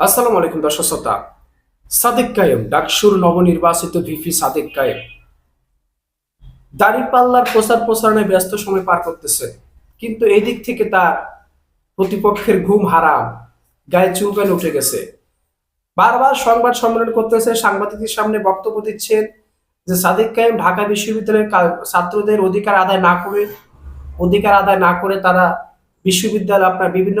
আসসালামু আলাইকুম দর্শক শ্রোতা। সাদেক কায়েম, ডাকসুর নবনির্বাচিত ভিপি সাদেক কায়েম। দাড়িপাল্লার প্রচার প্রসারণে ব্যস্ত সময় পার করতেছে। কিন্তু এই দিক থেকে তার প্রতিপক্ষের ঘুম হারাম, গায়ে চুলকান উঠে গেছে? বারবার সংবাদ সম্মেলন করতেছে, সাংবাদিকদের সামনে বক্তব্য দিচ্ছেন যে সাদেক কায়েম ঢাকা বিশ্ববিদ্যালয়ের ছাত্রদের অধিকার আদায় না করে অধিকার আদায় না করে তারা বিশ্ববিদ্যালয়, আপনার বিভিন্ন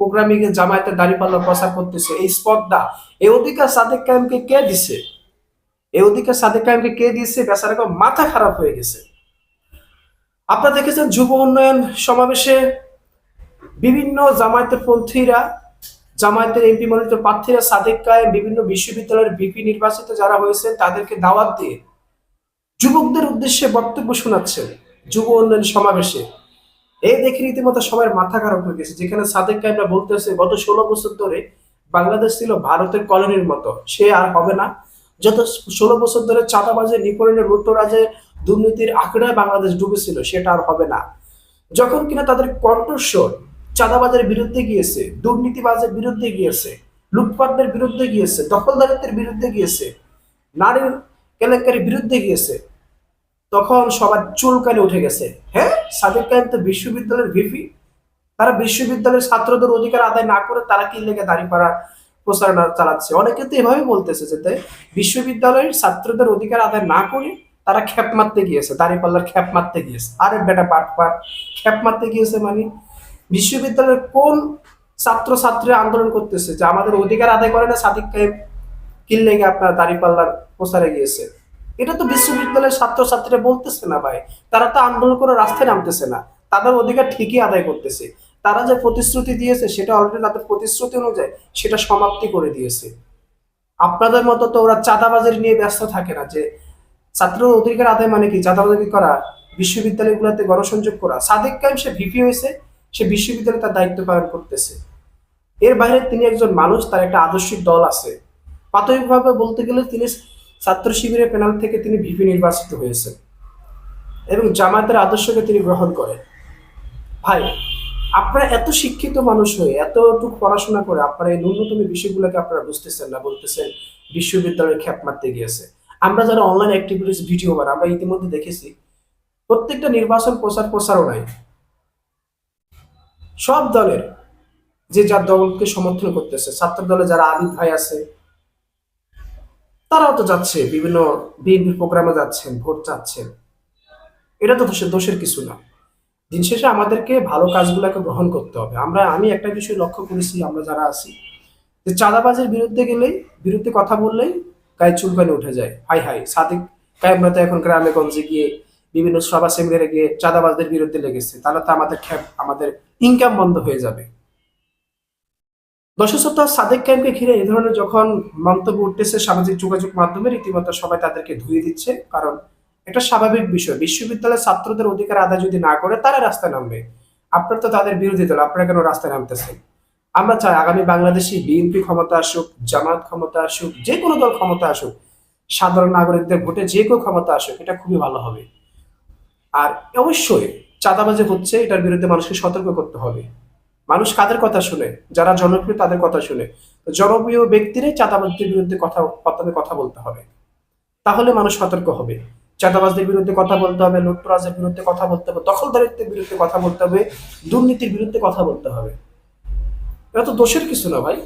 প্রোগ্রামিং এ জামায়াতের দাঁড়িপাল্লা প্রচার করতেছে। এই স্পর্ধা এই অধিকার সাদেক কায়েমকে কে দিছে? এই অধিকার সাদেক কায়েমকে কে দিয়েছে? বেচারা মাথা খারাপ হয়ে গেছে। আপনারা দেখেছেন যুব উন্নয়ন সমাবেশে বিভিন্ন জামায়াতের পন্থীরা, জামায়াতের এমপি মনোনীত প্রার্থীরা সাদেক কায়েম, বিভিন্ন বিশ্ববিদ্যালয়ের বিপি নির্বাচিত যারা হয়েছে তাদেরকে দাওয়াত দিয়ে যুবকদের উদ্দেশ্যে বক্তব্য শোনাচ্ছেন যুব উন্নয়ন সমাবেশে। এই দেখে রীতিমতো সবার মাথা খারাপ হয়ে গেছে। যেখানে সাদেক কাইমরা বলতেছে, গত ষোলো বছর ধরে বাংলাদেশ ছিল ভারতের কলোনির মতো। সে আর হবে না। যত ষোলো বছর ধরে চাঁদাবাজে নিপরণের লুট্টরাজে দুর্নীতির আঁকড়ায় বাংলাদেশ ডুবেছিল, সেটা আর হবে না। যখন কিনা তাদের কণ্ঠস্বর চাঁদাবাজের বিরুদ্ধে গিয়েছে, দুর্নীতিবাজের বিরুদ্ধে গিয়েছে, লুটপাটদের বিরুদ্ধে গিয়েছে, দখলদারিত্বের বিরুদ্ধে গিয়েছে, নারীর কেলেঙ্কারির বিরুদ্ধে গিয়েছে তখন সবার চুলকানি উঠে গেছে। হ্যাঁ? সাদেক কায়েম তো বিশ্ববিদ্যালয়ের ভিপি তারা বিশ্ববিদ্যালয়ের ছাত্রদের অধিকার আদায় না করে তারা কি লেগে দাঁড়িয়ে পাড়ার প্রচারণা চালাচ্ছে? অনেকে তো এভাবে বলতেছে যে বিশ্ববিদ্যালয়ের ছাত্রদের অধিকার আদায় না করে তারা খ্যাপ মারতে গিয়েছে দাঁড়িপাল্লার খ্যাপ মারতে গিয়েছে। আরে বেটা পাট পাট, খ্যাপ মারতে গিয়েছে মানে? বিশ্ববিদ্যালয়ের কোন ছাত্র ছাত্রীরা আন্দোলন করতেছে যে আমাদের অধিকার আদায় করে না সাদিক কায়েম? কি লেগে আপনার দাঁড়িপাল্লার প্রচারে গিয়েছে? এটা তো বিশ্ববিদ্যালয়ের ছাত্রছাত্রীরা বলতেছে না ভাই। তারা তো আন্দোলন করে রাস্তায় নামতেছে না। তাদের অধিকার ঠিকই আদায় করতেছে। তারা যে প্রতিশ্রুতি দিয়েছে, সেটা অলরেডি তাদের প্রতিশ্রুতি অনুযায়ী সেটা সমাপ্তি করে দিয়েছে। আপনাদের মতো তো ওরা চাঁদাবাজারি নিয়ে ব্যস্ত থাকে না যে ছাত্র অধিকার আদায় মানে কি? চাঁদাবাজারি করা, বিশ্ববিদ্যালয়গুলোতে গণসংযোগ করা। সাদেক কাইম সে ভিপি হয়েছে, সে বিশ্ববিদ্যালয়ে তার দায়িত্ব পালন করতেছে। এর বাইরে তিনি একজন মানুষ, তার একটা আদর্শিক দল আছে। প্রাথমিকভাবে বলতে গেলে তিনি ছাত্র শিবিরের প্যানেল থেকে তিনি ভিপি নির্বাচিত হয়েছেন এবং জামায়াতের আদর্শকে তিনি গ্রহণ করেন। ভাই, আপনারা এত শিক্ষিত মানুষ হয়ে, এতটুকু পড়াশোনা করে আপনারা এই ন্যূনতম বিষয়গুলোকে আপনারা বুঝতেছেন না, বলতেছেন বিশ্ববিদ্যালয়ে খ্যাপ মারতে গিয়েছে। আমরা যারা অনলাইন অ্যাক্টিভিটিস ভিডিও বানাই, আমরা ইতিমধ্যে দেখেছি, প্রত্যেকটা নির্বাচন প্রচার প্রচারণায় সব দলের যে যার দলকে সমর্থন করতেছে, ছাত্র দলে যারা আবিদ ভাই আছে তারাও তো যাচ্ছে, বিভিন্ন বিএনপি প্রোগ্রামে যাচ্ছেন, ভোট চাচ্ছেন। এটা তো দোষের কিছু না। দিন শেষে আমাদেরকে ভালো কাজগুলোকে গ্রহণ করতে হবে। আমরা, আমি একটা বিষয় লক্ষ্য করেছি, আমরা যারা আছি, যে চাঁদাবাজের বিরুদ্ধে গেলেই, বিরুদ্ধে কথা বললেই গায়ে চুলকানি উঠে যায়? হাই হাই সাদিক কায়েমরা তো এখন গ্রামে, গঞ্জে গিয়ে বিভিন্ন সভা সেমিনারে গিয়ে চাঁদাবাজদের বিরুদ্ধে লেগেছে। তাহলে তো আমাদের খ্যাপ, আমাদের ইনকাম বন্ধ হয়ে যাবে। দর্শক সপ্তাহ সাদেক ক্যাম্পকে ঘিরে এই ধরনের যখন মন্তব্য উঠতেছে সামাজিক যোগাযোগ মাধ্যমে, রীতিমতো সবাই তাদেরকে ধুয়ে দিচ্ছে। কারণ এটা স্বাভাবিক বিষয়। বিশ্ববিদ্যালয়ের ছাত্রদের অধিকার আদায় যদি না করে, তারা রাস্তায় নামবে। আপনার তো তাদের বিরোধী দল, আপনারা কেন রাস্তায় নামতেছেন? আমরা চাই আগামী বাংলাদেশে বিএনপি ক্ষমতা আসুক, জামাত ক্ষমতা আসুক, যে কোনো দল ক্ষমতা আসুক, সাধারণ নাগরিকদের ভোটে যে কেউ ক্ষমতা আসুক, এটা খুবই ভালো হবে। আর অবশ্যই চাঁদাবাজি হচ্ছে, এটার বিরুদ্ধে মানুষকে সতর্ক করতে হবে। মানুষ কাদের কথা শুনে? যারা জনপ্রিয়, তাদের কথা শুনে। জনপ্রিয় ব্যক্তিরাই চাঁদাবাজদের বিরুদ্ধে কথা, প্রথমে কথা বলতে হবে। তাহলে মানুষ সতর্ক হবে। চাঁদাবাজদের বিরুদ্ধে কথা বলতে হবে, লুটতরাজের বিরুদ্ধে কথা বলতে হবে, দখলদারিত্বের বিরুদ্ধে কথা বলতে হবে, দুর্নীতির বিরুদ্ধে কথা বলতে হবে। এটা তো দোষের কিছু না ভাই।